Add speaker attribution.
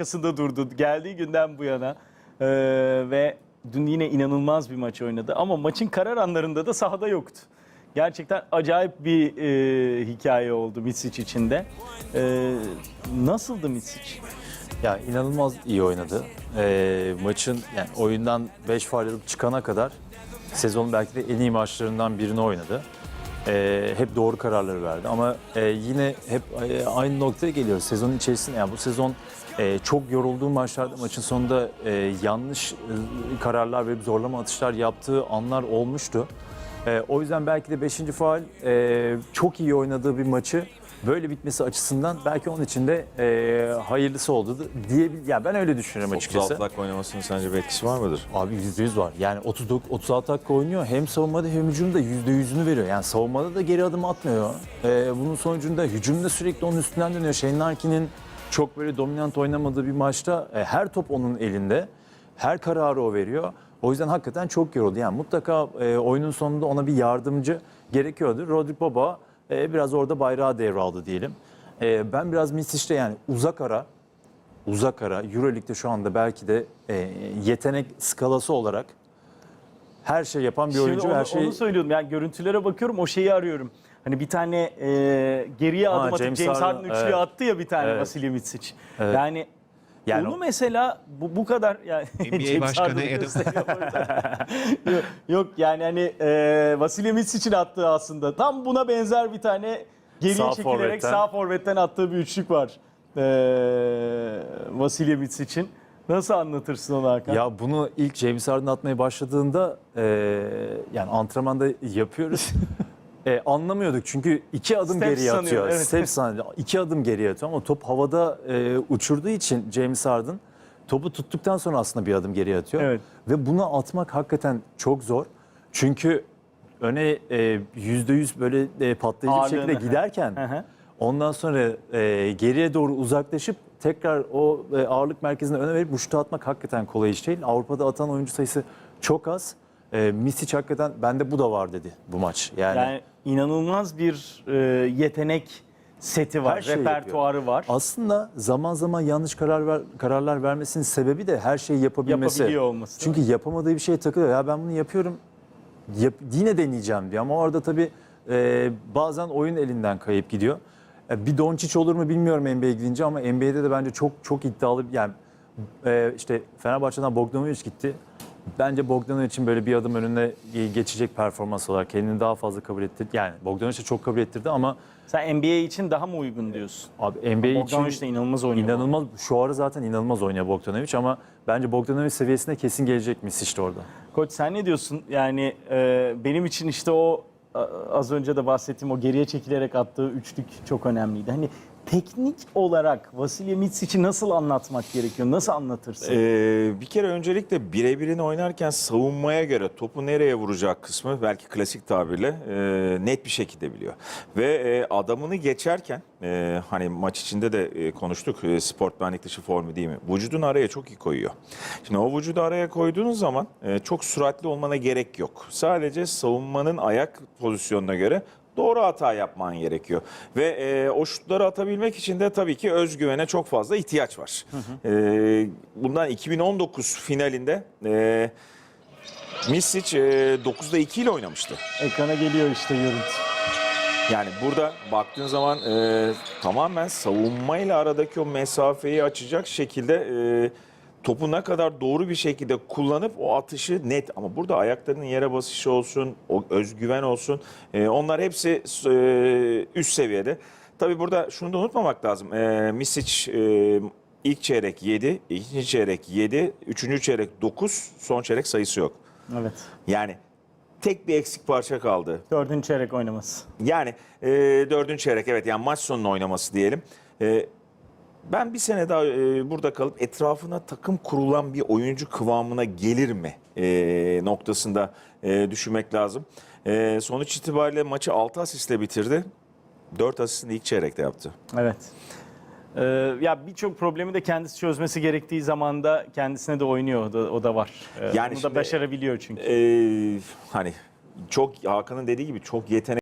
Speaker 1: arkasında durdu. Geldiği günden bu yana Ee, ve dün yine inanılmaz bir maç oynadı. Ama maçın karar anlarında da sahada yoktu. Gerçekten acayip bir e, hikaye oldu Mitsic için de. Ee, nasıldı Mitsic?
Speaker 2: Ya inanılmaz iyi oynadı. Ee, maçın yani oyundan 5 faul alıp çıkana kadar sezonun belki de en iyi maçlarından birini oynadı. Ee, hep doğru kararları verdi ama e, yine hep e, aynı noktaya geliyoruz. Sezonun içerisinde yani bu sezon e, çok yorulduğu maçlarda maçın sonunda e, yanlış e, kararlar ve zorlama atışlar yaptığı anlar olmuştu. E, o yüzden belki de 5. faal e, çok iyi oynadığı bir maçı böyle bitmesi açısından belki onun için de e, hayırlısı oldu diye ya ben öyle düşünüyorum açıkçası.
Speaker 3: 36 dakika oynamasının sence bir etkisi var mıdır?
Speaker 2: Abi %100 var. Yani 39 36 dakika oynuyor. Hem savunmada hem hücumda %100'ünü veriyor. Yani savunmada da geri adım atmıyor. Ee, bunun sonucunda hücumda sürekli onun üstünden dönüyor. Shane Larkin'in çok böyle dominant oynamadığı bir maçta e, her top onun elinde. Her kararı o veriyor. O yüzden hakikaten çok yoruldu. Yani mutlaka e, oyunun sonunda ona bir yardımcı gerekiyordu. Rodri Baba e, biraz orada bayrağı devraldı diyelim. E, ben biraz Misic'te yani uzak ara uzak ara Euroleague'de şu anda belki de e, yetenek skalası olarak her şey yapan bir
Speaker 1: Şimdi
Speaker 2: oyuncu.
Speaker 1: onu,
Speaker 2: her şey
Speaker 1: onu söylüyordum. Yani görüntülere bakıyorum o şeyi arıyorum. Hani bir tane e, geriye
Speaker 2: Ha,
Speaker 1: adım atıp
Speaker 2: James
Speaker 1: James, Harden üçlüğü
Speaker 2: evet.
Speaker 1: attı ya bir tane
Speaker 2: Evet.
Speaker 1: Vasilya Mitsic.
Speaker 2: Evet.
Speaker 1: Yani,
Speaker 2: Yani
Speaker 1: onu
Speaker 2: o-
Speaker 1: mesela bu, bu kadar yani
Speaker 4: NBA
Speaker 1: James
Speaker 4: Başkanı
Speaker 1: yok, yok yani hani e, Vasilya Mitsic'in attığı aslında tam buna benzer bir tane geriye
Speaker 2: Sağ
Speaker 1: çekilerek
Speaker 2: forvetten.
Speaker 1: sağ forvetten attığı bir üçlük var. E, Vasilya Mitsic'in. Nasıl anlatırsın onu Hakan?
Speaker 2: ya bunu ilk James Harden atmaya başladığında e, yani antrenmanda yapıyoruz. E, anlamıyorduk çünkü iki adım
Speaker 1: Step
Speaker 2: geriye
Speaker 1: sanıyor,
Speaker 2: atıyor.
Speaker 1: evet.
Speaker 2: Step sanıyor. İki adım geriye atıyor ama top havada e, uçurduğu için James Harden topu tuttuktan sonra aslında bir adım geriye atıyor.
Speaker 1: Evet.
Speaker 2: Ve bunu atmak hakikaten çok zor. Çünkü öne e, yüzde yüz böyle e, patlayıcı bir şekilde
Speaker 1: Ağırlığını.
Speaker 2: giderken
Speaker 1: Hı hı.
Speaker 2: ondan sonra e, geriye doğru uzaklaşıp tekrar o e, ağırlık merkezine öne verip uçta atmak hakikaten kolay iş değil. Avrupa'da atan oyuncu sayısı çok az. E, Misic hakikaten bende bu da var dedi bu maç. Yani,
Speaker 1: Yani inanılmaz bir e, yetenek seti var,
Speaker 2: Her
Speaker 1: repertuarı var.
Speaker 2: aslında zaman zaman yanlış karar ver, kararlar vermesinin sebebi de her şeyi yapabilmesi.
Speaker 1: Yapabiliyor olması.
Speaker 2: Çünkü yapamadığı bir şeye takılıyor. Ya ben bunu yapıyorum. Yap, yine deneyeceğim diyor ama orada tabii e, bazen oyun elinden kayıp gidiyor. E, bir Doncic olur mu bilmiyorum NBA'ye gidince ama NBA'de de bence çok çok iddialı yani e, işte Fenerbahçe'den Bogdanovic gitti. Bence Bogdanovic'in böyle bir adım önüne geçecek performans olarak kendini daha fazla kabul ettirdi. Yani Bogdanovic'i çok kabul ettirdi ama
Speaker 1: Sen NBA için daha mı uygun diyorsun?
Speaker 2: abi NBA için
Speaker 1: Bogdanovic de inanılmaz oynuyor.
Speaker 2: İnanılmaz. Şu ara zaten inanılmaz oynuyor Bogdanovic ama bence Bogdanovic seviyesine kesin gelecek Messi işte orada.
Speaker 1: Koç sen ne diyorsun? Yani e, benim için işte o az önce de bahsettiğim o geriye çekilerek attığı üçlük çok önemliydi. Hani teknik olarak Vasilya Mitsic'i nasıl anlatmak gerekiyor? Nasıl anlatırsın?
Speaker 3: Ee, bir kere öncelikle birebirini oynarken savunmaya göre topu nereye vuracak kısmı belki klasik tabirle e, net bir şekilde biliyor. Ve e, adamını geçerken e, hani maç içinde de e, konuştuk e, sportmenlik dışı formu değil mi? Vücudunu araya çok iyi koyuyor. Şimdi o vücudu araya koyduğunuz zaman e, çok süratli olmana gerek yok. Sadece savunmanın ayak pozisyonuna göre doğru hata yapman gerekiyor. Ve e, o şutları atabilmek için de tabii ki özgüvene çok fazla ihtiyaç var. E, bundan 2019 finalinde e, Misic e, 9'da 2 ile oynamıştı.
Speaker 1: Ekrana geliyor işte görüntü.
Speaker 3: Yani burada baktığın zaman e, tamamen savunmayla aradaki o mesafeyi açacak şekilde e, topu ne kadar doğru bir şekilde kullanıp o atışı net ama burada ayaklarının yere basışı olsun, o özgüven olsun e, onlar hepsi e, üst seviyede. Tabii burada şunu da unutmamak lazım. E, Misic e, ilk çeyrek 7, ikinci çeyrek 7, üçüncü çeyrek 9, son çeyrek sayısı yok.
Speaker 1: Evet.
Speaker 3: Yani tek bir eksik parça kaldı.
Speaker 1: Dördüncü çeyrek oynaması.
Speaker 3: Yani e, dördüncü çeyrek evet yani maç sonu oynaması diyelim. E, ben bir sene daha e, burada kalıp etrafına takım kurulan bir oyuncu kıvamına gelir mi e, noktasında e, düşünmek lazım. E, sonuç itibariyle maçı 6 asistle bitirdi. 4 asistini ilk çeyrekte yaptı.
Speaker 1: Evet. Ee, ya birçok problemi de kendisi çözmesi gerektiği zamanda kendisine de oynuyor. O da, o da var. Ee,
Speaker 3: Yani
Speaker 1: Bunu
Speaker 3: şimdi-
Speaker 1: da başarabiliyor çünkü.
Speaker 3: E, hani çok Hakan'ın dediği gibi çok yetenekli